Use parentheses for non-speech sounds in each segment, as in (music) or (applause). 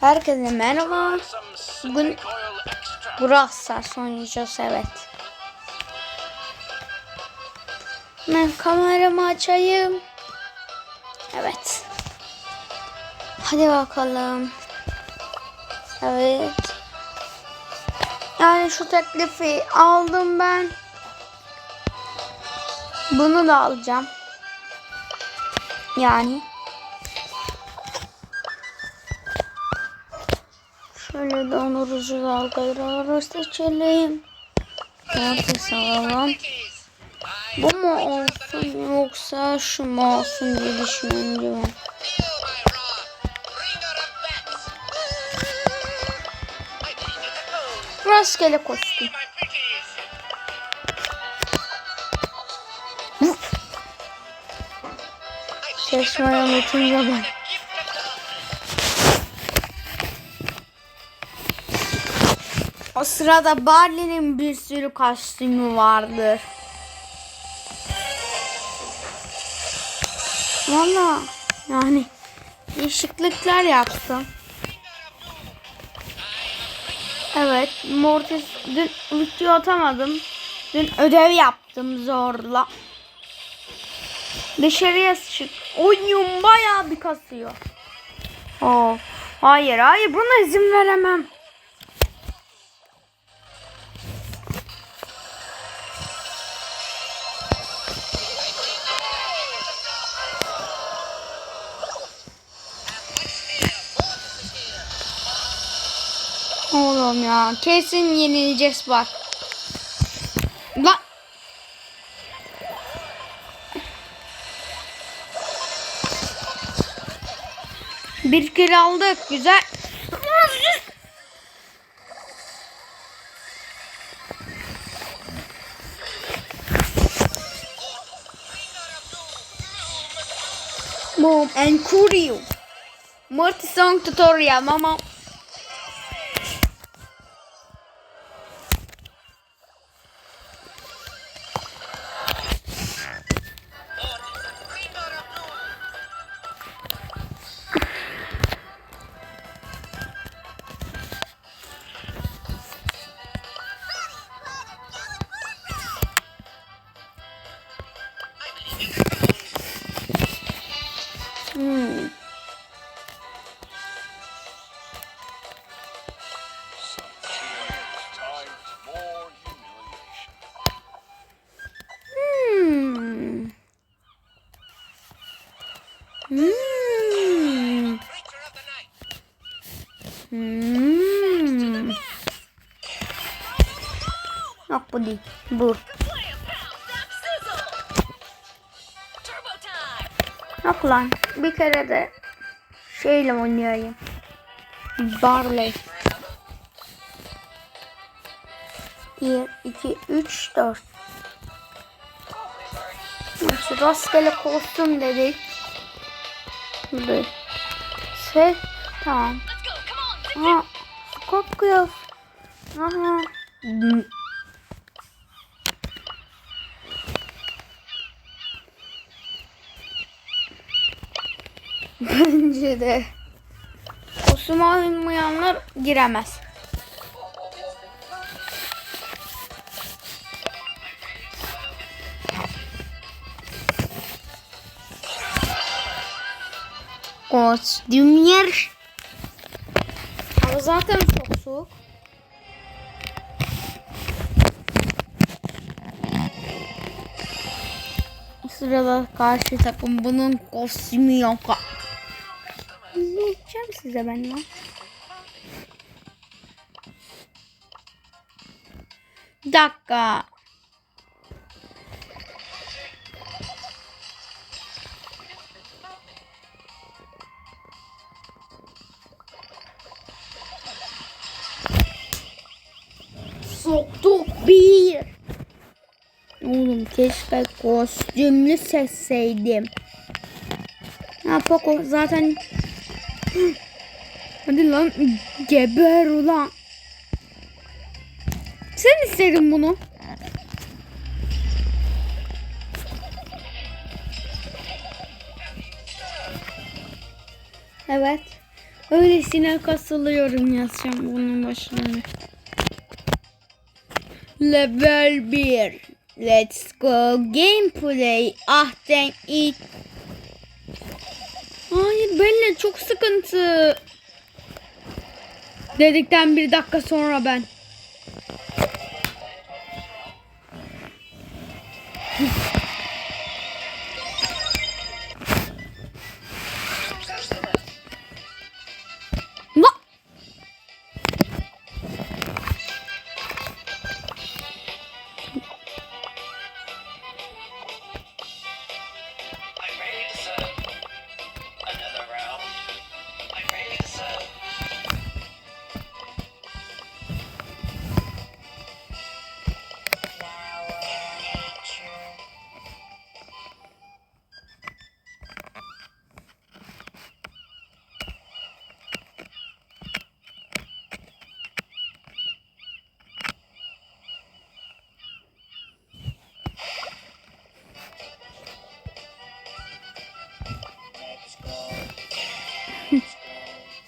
Herkese merhaba. Bugün Brawl oynayacağız evet. Ben kameramı açayım. Evet. Hadi bakalım. Evet. Yani şu teklifi aldım ben. Bunu da alacağım. Yani. De onurcu dalgaları seçelim. Ortası alalım. Bu mu olsun yoksa şu mu olsun diye düşünüyorum ben. Rastgele kostüm. Çeşmeye unutunca ben. Sırada Barley'nin bir sürü kostümü vardır. Valla yani değişiklikler yaptım. Evet Mortis dün video atamadım. Dün ödev yaptım zorla. Dışarıya çık. Oyun bayağı bir kasıyor. Oh. Hayır hayır buna izin veremem. Oğlum ya kesin yenileceğiz bak. Lan. Bir kill aldık güzel. Boom and Curio. Multi song tutorial mama. Hmm. Yok bu değil. Bu. Yok lan. Bir kere de şeyle oynayayım. Barley. 1, 2, 3, 4. İşte rastgele kostüm dedik. Bir. Şey, tamam. Aha, Scorpius. Aha. Bence de. Kostüm oynayanlar giremez. Kostümler. Hava zaten çok soğuk. Sırada karşı takım bunun kostümü yok. Ne yapacağım size ben lan? Bir dakika. Keşke kostümlü seçseydim. Ha Poco zaten Hadi lan geber ulan. Sen istedin bunu. Evet. Öylesine kasılıyorum yazacağım bunun başına. Level 1. Let's go gameplay. Ah den ilk. Hayır benimle çok sıkıntı. Dedikten bir dakika sonra ben.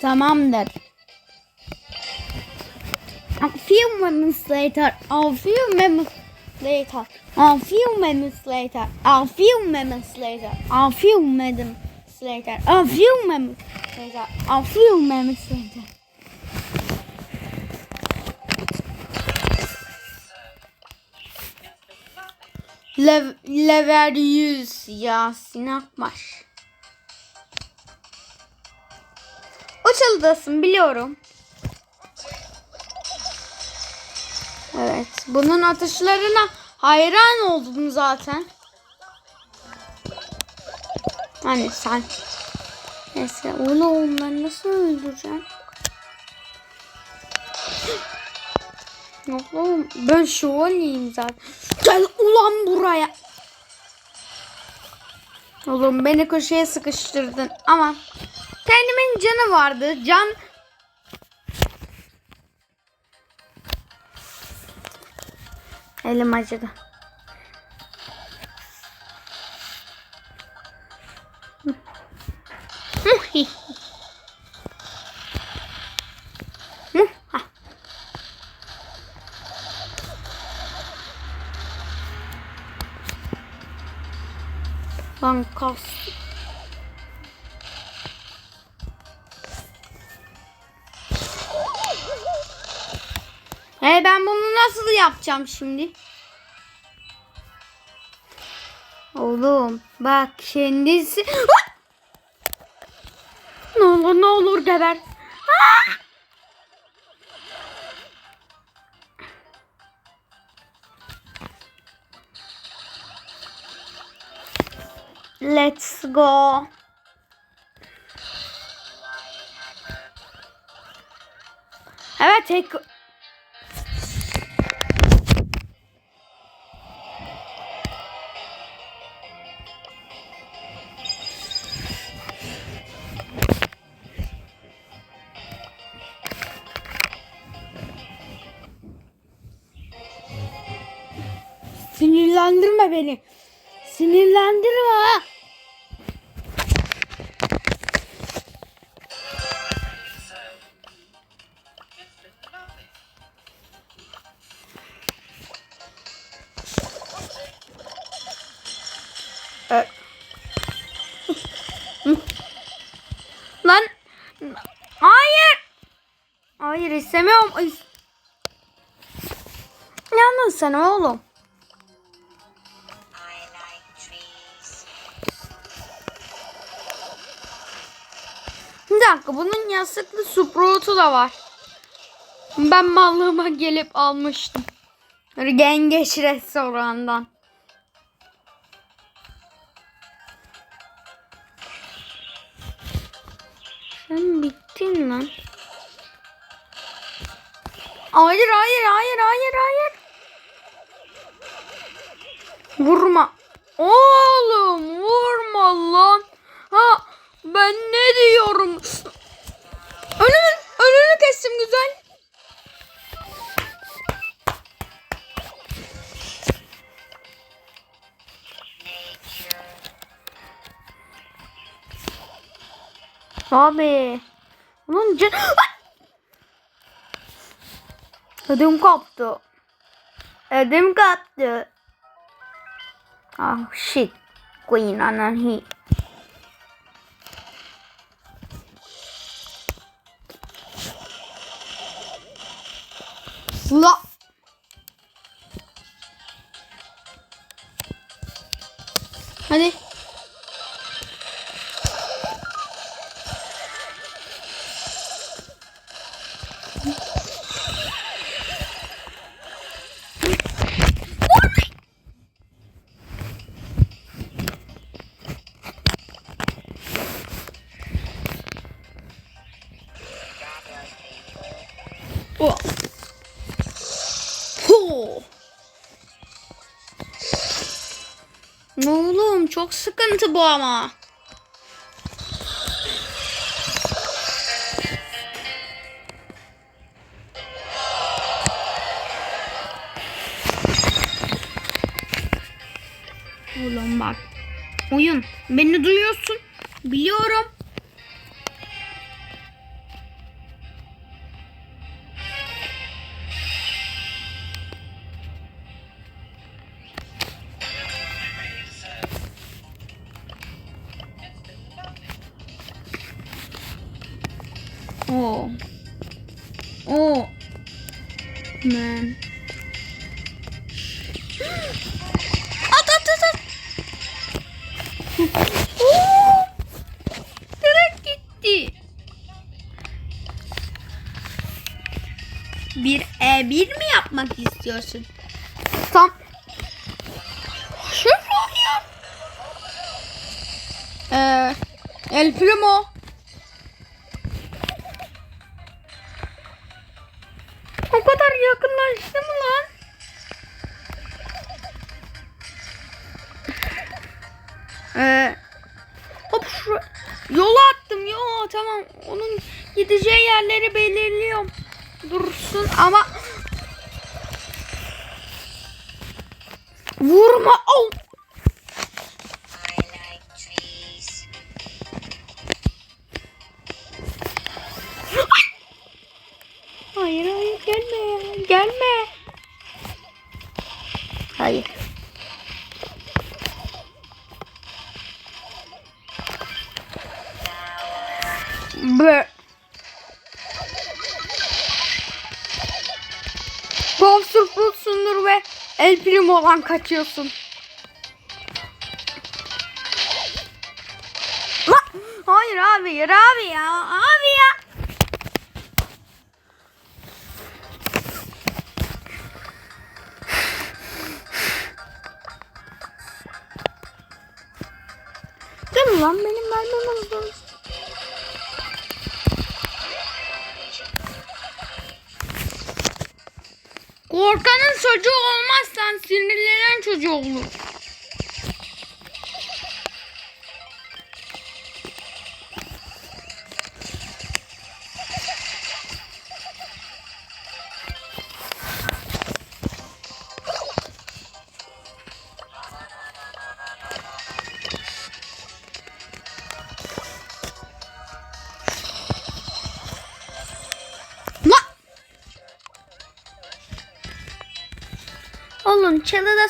Tamamdır. A few moments later, a few moments later, a few moments later, a few moments later, a few moments later, a few moments later, a few moments later. Lev level 100 Yasin Akbaş. Uçuldasın biliyorum. Evet. Bunun atışlarına hayran oldum zaten. Hani sen. Neyse onu onları nasıl öldüreceğim? Yok oğlum ben şövaleyim zaten. Gel ulan buraya. Oğlum beni köşeye sıkıştırdın ama kendimin canı vardı. Can Elim acıdı. Lan kas. E ben bunu nasıl yapacağım şimdi? Oğlum bak kendisi. Ne olur ne olur geber. Ah! Let's go. Evet tek Sinirlendirme beni. Sinirlendirme. Ö- Lan. Hayır. Hayır istemiyorum. İs- Yalnız sen oğlum. Dakika bunun yastıklı Sprout'u da var. Ben mallığıma gelip almıştım. Gengeç restorandan. Sen bittin lan. Hayır hayır hayır hayır hayır. Vurma. Oğlum Abi. Onun can... Ödüm koptu. Ödüm koptu. Oh shit. Queen anarchy. Slap. Hadi. Oğlum çok sıkıntı bu ama. Oğlum bak. Oyun. Beni duyuyorsun. Biliyorum. Oh. Oh. Man. At at at at. Oo! Direkt gitti. Bir E1 mi yapmak istiyorsun? Tam. Şöyle oynuyor. Ee, El Primo. Dursun ama vurma. Oh. Hayır hayır gelme gelme. Hayır. Bö. El Primo'dan kaçıyorsun. Lan, Hayır abi, hayır abi ya. Korkanın çocuğu olmazsan sinirlenen çocuğu olur.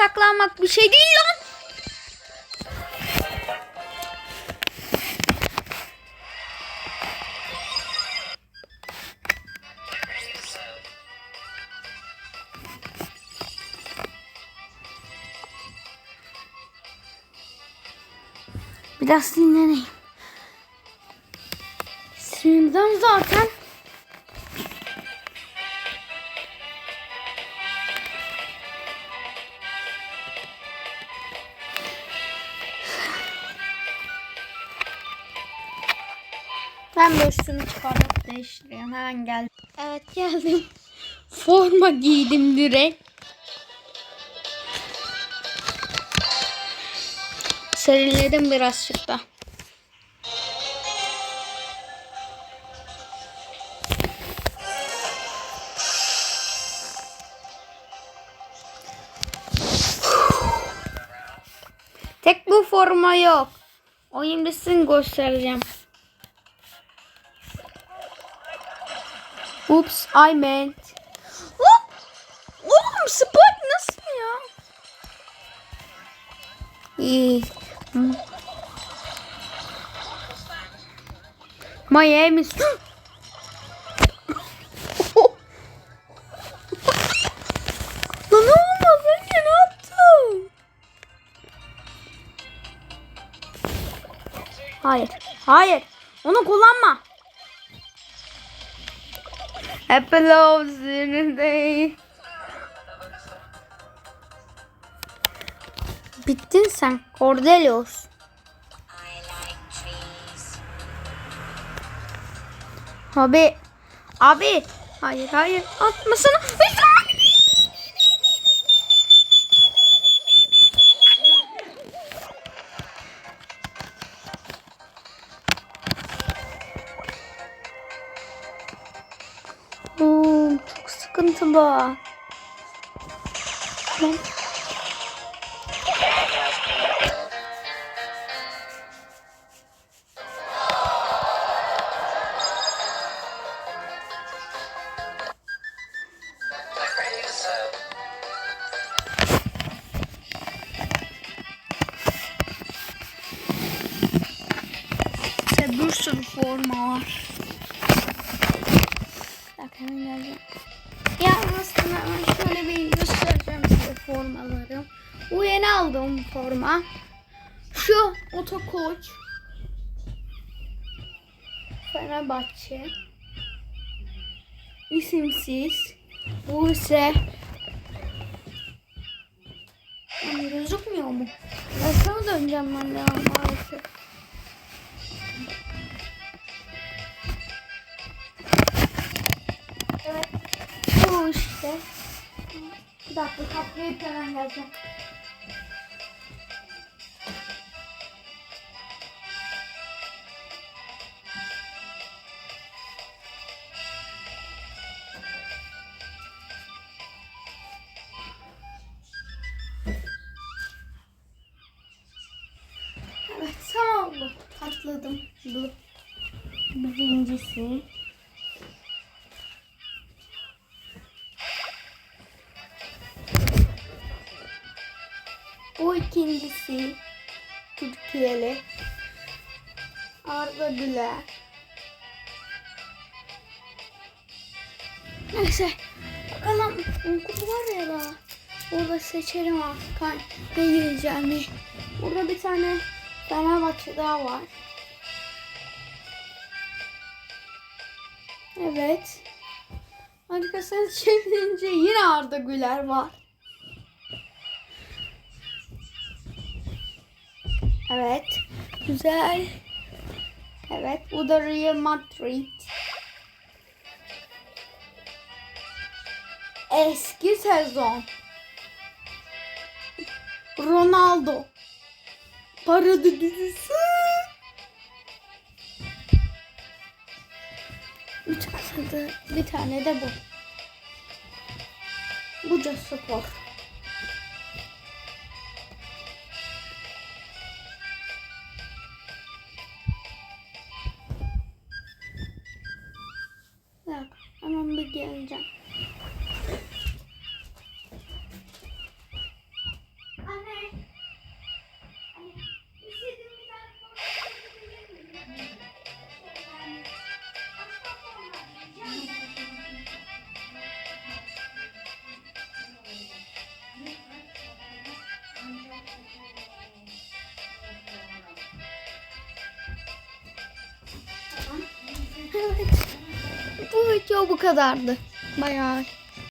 Saklanmak bir şey değil lan. Biraz dinleneyim. Stream'den zaten üstümü çıkartıp değiştiriyorum. Hemen geldim. Evet geldim. (laughs) Forma giydim direkt. Serinledim birazcık da. Tek bu forma yok. Oyun göstereceğim. Oops, I meant. Lan! Oğlum Spike nasıl ya? İyi. (laughs) Yaptın? Hayır. Hayır. Onu kullanma. Loves in day. Bittin sen. Cordelius. Abi. Abi. Hayır hayır. Atmasana. Oo, serve. İşte bir sürü forma var. Dakika hemen geleceğim. Ben şöyle bir göstereceğim size formaları. Bu yeni aldığım forma. Şu otokoç. Fenerbahçe. İsimsiz. Bu ise Lan gözükmüyor mu? Nasıl döneceğim ben de maalesef. İşte. Bir dakika kaplayıp hemen geleceğim. İkincisi Türkiye'li Arda Güler. Neyse bakalım okul var ya da orada seçerim artık ne gireceğimi. Burada bir tane Fenerbahçe daha var. Evet. Arkadaşlar (laughs) çevirince yine Arda Güler var. Evet. Güzel. Evet. Bu da Real Madrid. Eski sezon. Ronaldo. Para düdüsü. Bir tane de, bir tane de bu. Buca spor. Hemen bir geleceğim. Bu kadardı. Bayağı